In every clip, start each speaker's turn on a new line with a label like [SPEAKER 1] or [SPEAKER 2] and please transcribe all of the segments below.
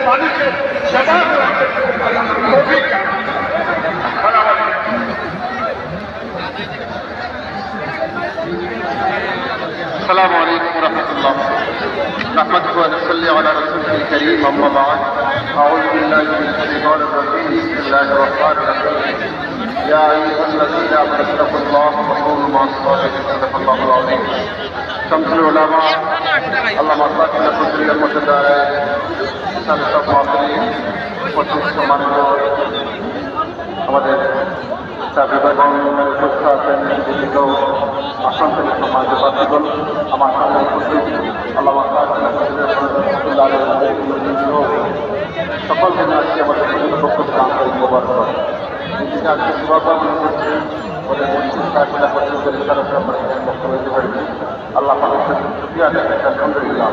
[SPEAKER 1] মানুষের সেবা করার তৌফিক দান করুন।
[SPEAKER 2] السلام عليكم ورحمة الله نحمده ونصلي على رسوله الكريم أما بعد أعوذ بالله من الشيطان الرجيم بسم الله الرحمن الرحيم يا أيها الذين آمنوا اتقوا الله وقولوا مع الصادقين صدق الله العظيم شمس العلماء اللهم صل على سيدنا المتدار সম্মানিত আমাদের সুস্থ আছেন জীবিত আসন থেকে সম্মানিত প্রার্থীগণ। আমার সামনে উপস্থিত আল্লাহ সকলকে আজকে আমাদের পক্ষ থেকে আন্তরিক ব্যবহার করেন নিজেকে আজকে সবার মনে করছি ওদের পরিচিত কাজটা পর্যন্ত তারা বক্তব্য দিতে পারবে আল্লাহ পাকের শুক্রিয়া আদায় করতে আলহামদুলিল্লাহ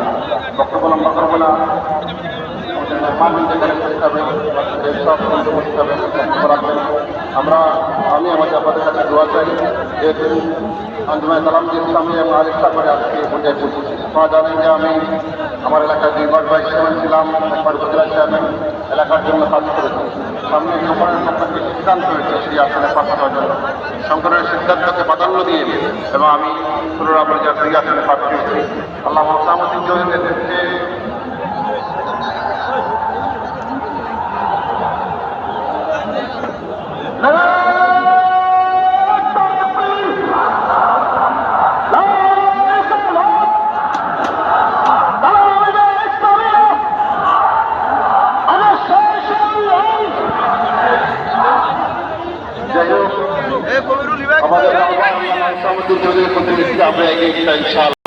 [SPEAKER 2] আমরা আমি আমাদের আপনাদের কাছে দোয়া চাই যেহেতু আঞ্জুমায় কালাম ইসলামী এবং আরেকটা করে আজকে পর্যায়ে পৌঁছেছি আপনারা জানেন যে আমি আমার এলাকায় দুইবার ভাইস চেয়ারম্যান ছিলাম একবার উপজেলা চেয়ারম্যান এলাকার জন্য কাজ করেছি সামনে সংকলনের সম্পর্কে সিদ্ধান্ত হয়েছে সেই আসনে পাশ করার জন্য সংকলনের সিদ্ধান্তকে প্রাধান্য দিয়ে এবং আমি দুই আসনে পাঠ পেয়েছি আল্লাহ মোহাম্মদ জহির নেতৃত্বে আমাদের জহির আমরা এগিয়ে